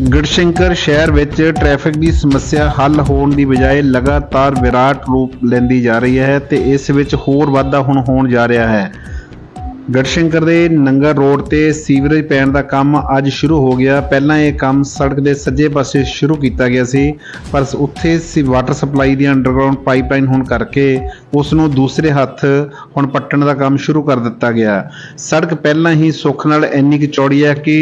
ਗੜਸ਼ੰਕਰ ਸ਼ਹਿਰ ਵਿੱਚ ਟ੍ਰੈਫਿਕ ਦੀ ਸਮੱਸਿਆ ਹੱਲ ਹੋਣ ਦੀ ਬਜਾਏ ਲਗਾਤਾਰ ਵਿਰਾਟ ਰੂਪ ਲੈਂਦੀ ਜਾ ਰਹੀ ਹੈ ਤੇ ਇਸ ਵਿੱਚ ਹੋਰ ਵਾਧਾ ਹੁਣ ਹੋਣ ਜਾ ਰਿਹਾ ਹੈ। ਗੜਸ਼ੰਕਰ ਦੇ ਨੰਗਰ ਰੋਡ ਤੇ ਸੀਵਰੇਜ ਪੈਣ ਦਾ ਕੰਮ ਅੱਜ ਸ਼ੁਰੂ ਹੋ ਗਿਆ। ਪਹਿਲਾਂ ਇਹ ਕੰਮ ਸੜਕ ਦੇ ਸੱਜੇ ਪਾਸੇ ਸ਼ੁਰੂ ਕੀਤਾ ਗਿਆ ਸੀ, ਪਰ ਉੱਥੇ ਸੀ ਵਾਟਰ ਸਪਲਾਈ ਦੀ ਅੰਡਰਗਰਾਉਂਡ ਪਾਈਪਲਾਈਨ ਹੋਣ ਕਰਕੇ ਉਸ ਨੂੰ ਦੂਸਰੇ ਹੱਥ ਹੁਣ ਪੱਟਣ ਦਾ ਕੰਮ ਸ਼ੁਰੂ ਕਰ ਦਿੱਤਾ ਗਿਆ। ਸੜਕ ਪਹਿਲਾਂ ਹੀ ਸੁੱਖ ਨਾਲ ਇੰਨੀ ਕੁ ਚੌੜੀ ਹੈ ਕਿ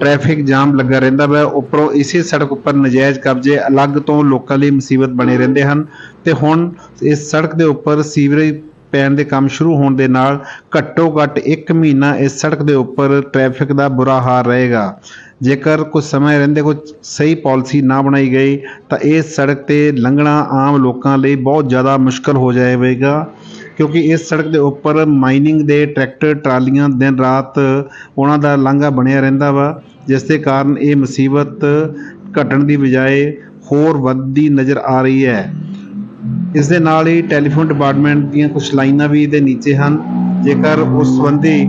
ਟ੍ਰੈਫਿਕ ਜਾਮ ਲੱਗਾ ਰਹਿੰਦਾ ਵਾ। ਉੱਪਰੋਂ ਇਸੇ ਸੜਕ ਉੱਪਰ ਨਜਾਇਜ਼ ਕਬਜ਼ੇ ਅਲੱਗ ਤੋਂ ਲੋਕਾਂ ਲਈ ਮੁਸੀਬਤ ਬਣੇ ਰਹਿੰਦੇ ਹਨ ਤੇ ਹੁਣ ਇਸ ਸੜਕ ਦੇ ਉੱਪਰ ਸੀਵਰੇਜ ਪੈਣ ਦੇ ਕੰਮ ਸ਼ੁਰੂ ਹੋਣ ਦੇ ਨਾਲ ਘੱਟੋ ਘੱਟ 1 ਮਹੀਨਾ ਇਸ ਸੜਕ ਦੇ ਉੱਪਰ ਟ੍ਰੈਫਿਕ ਦਾ ਬੁਰਾ ਹਾਲ ਰਹੇਗਾ। ਜੇਕਰ ਕੁਝ ਸਮੇਂ ਰਹਿੰਦੇ ਕੋਈ ਸਹੀ ਪਾਲਿਸੀ ਨਾ ਬਣਾਈ ਗਈ, ਤਾਂ ਇਸ ਸੜਕ ਤੇ ਲੰਘਣਾ ਆਮ ਲੋਕਾਂ ਲਈ ਬਹੁਤ ਜ਼ਿਆਦਾ ਮੁਸ਼ਕਲ ਹੋ ਜਾਵੇਗਾ, ਕਿਉਂਕਿ ਇਸ ਸੜਕ ਦੇ ਉੱਪਰ ਮਾਈਨਿੰਗ ਦੇ ਟਰੈਕਟਰ, ਟਰਾਲੀਆਂ ਦਿਨ ਰਾਤ ਉਹਨਾਂ ਦਾ ਲਾਂਘਾ ਬਣਿਆ ਰਹਿੰਦਾ ਵਾ, ਜਿਸ ਦੇ ਕਾਰਨ ਇਹ ਮੁਸੀਬਤ ਘਟਣ ਦੀ ਬਜਾਏ ਹੋਰ ਵੱਧਦੀ ਨਜ਼ਰ ਆ ਰਹੀ ਹੈ। ਇਸ ਦੇ ਨਾਲ ਹੀ ਟੈਲੀਫੋਨ ਡਿਪਾਰਟਮੈਂਟ ਦੀਆਂ ਕੁਝ ਲਾਈਨਾਂ ਵੀ ਇਹਦੇ ਨੀਚੇ ਹਨ। ਜੇਕਰ ਉਸ ਸੰਬੰਧੀ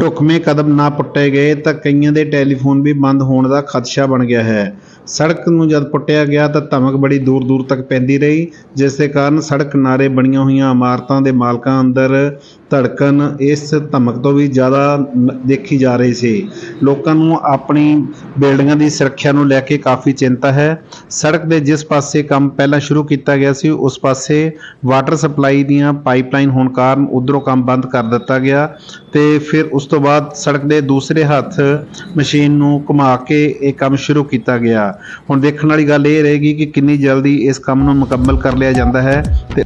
ਢੁਕਵੇਂ ਕਦਮ ਨਾ ਪੁੱਟੇ ਗਏ ਤਾਂ ਕਈਆਂ ਦੇ ਟੈਲੀਫੋਨ ਵੀ ਬੰਦ ਹੋਣ ਦਾ ਖਦਸ਼ਾ ਬਣ ਗਿਆ ਹੈ। ਸੜਕ ਨੂੰ ਜਦ ਪੁੱਟਿਆ ਗਿਆ ਤਾਂ ਧਮਕ ਬੜੀ ਦੂਰ ਦੂਰ ਤੱਕ ਪੈਂਦੀ ਰਹੀ, ਜਿਸ ਦੇ ਕਾਰਨ ਸੜਕ ਕਿਨਾਰੇ ਬਣੀਆਂ ਹੋਈਆਂ ਇਮਾਰਤਾਂ ਦੇ ਮਾਲਕਾਂ ਅੰਦਰ ਧੜਕਣ ਇਸ ਧਮਕ ਤੋਂ ਵੀ ਜ਼ਿਆਦਾ ਦੇਖੀ ਜਾ ਰਹੀ ਸੀ। ਲੋਕਾਂ ਨੂੰ ਆਪਣੀ ਬਿਲਡਿੰਗਾਂ ਦੀ ਸੁਰੱਖਿਆ ਨੂੰ ਲੈ ਕੇ ਕਾਫੀ ਚਿੰਤਾ ਹੈ। ਸੜਕ ਦੇ ਜਿਸ ਪਾਸੇ ਕੰਮ ਪਹਿਲਾਂ ਸ਼ੁਰੂ ਕੀਤਾ ਗਿਆ ਸੀ, ਉਸ ਪਾਸੇ ਵਾਟਰ ਸਪਲਾਈ ਦੀਆਂ ਪਾਈਪਲਾਈਨ ਹੋਣ ਕਾਰਨ ਉਧਰੋਂ ਕੰਮ ਬੰਦ ਕਰ ਦਿੱਤਾ ਗਿਆ ਤੇ ਫਿਰ ਉਸ ਤੋਂ ਬਾਅਦ ਸੜਕ ਦੇ ਦੂਸਰੇ ਹੱਥ ਮਸ਼ੀਨ ਨੂੰ ਘੁਮਾ ਕੇ ਇਹ ਕੰਮ ਸ਼ੁਰੂ ਕੀਤਾ ਗਿਆ। ਹੁਣ ਦੇਖਣ ਵਾਲੀ ਗੱਲ ਇਹ ਰਹੇਗੀ ਕਿ ਕਿੰਨੀ ਜਲਦੀ ਇਸ ਕੰਮ ਨੂੰ ਮੁਕੰਮਲ ਕਰ ਲਿਆ ਜਾਂਦਾ ਹੈ ਤੇ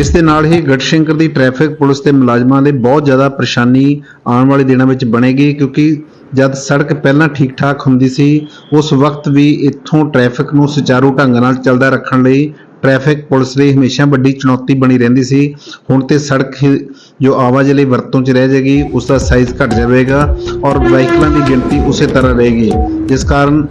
ਇਸ ਦੇ ਨਾਲ ਹੀ ਗੜਸ਼ੰਕਰ ਦੀ ਟ੍ਰੈਫਿਕ ਪੁਲਿਸ ਤੇ ਮੁਲਾਜ਼ਮਾਂ ਲਈ ਬਹੁਤ ਜ਼ਿਆਦਾ ਪਰੇਸ਼ਾਨੀ ਆਉਣ ਵਾਲੇ ਦਿਨਾਂ ਵਿੱਚ ਬਣੇਗੀ, ਕਿਉਂਕਿ ਜਦ ਸੜਕ ਪਹਿਲਾਂ ਠੀਕ ਠਾਕ ਹੁੰਦੀ ਸੀ, ਉਸ ਵਕਤ ਵੀ ਇੱਥੋਂ ਟ੍ਰੈਫਿਕ ਨੂੰ ਸੁਚਾਰੂ ਢੰਗ ਨਾਲ ਚੱਲਦਾ ਰੱਖਣ ਲਈ ਟ੍ਰੈਫਿਕ ਪੁਲਿਸ ਲਈ ਹਮੇਸ਼ਾ ਵੱਡੀ ਚੁਣੌਤੀ ਬਣੀ ਰਹਿੰਦੀ ਸੀ। ਹੁਣ ਤੇ ਸੜਕ ਹੀ ਜੋ ਆਵਾਜਾਈ ਲਈ ਵਰਤੋਂ 'ਚ ਰਹਿ ਜਾਏਗੀ ਉਸ ਦਾ ਸਾਈਜ਼ ਘਟ ਜਾਵੇਗਾ ਔਰ ਵਹੀਕਲਾਂ ਦੀ ਗਿਣਤੀ ਉਸੇ ਤਰ੍ਹਾਂ ਰਹੇਗੀ। ਜਿਸ ਕਾਰਨ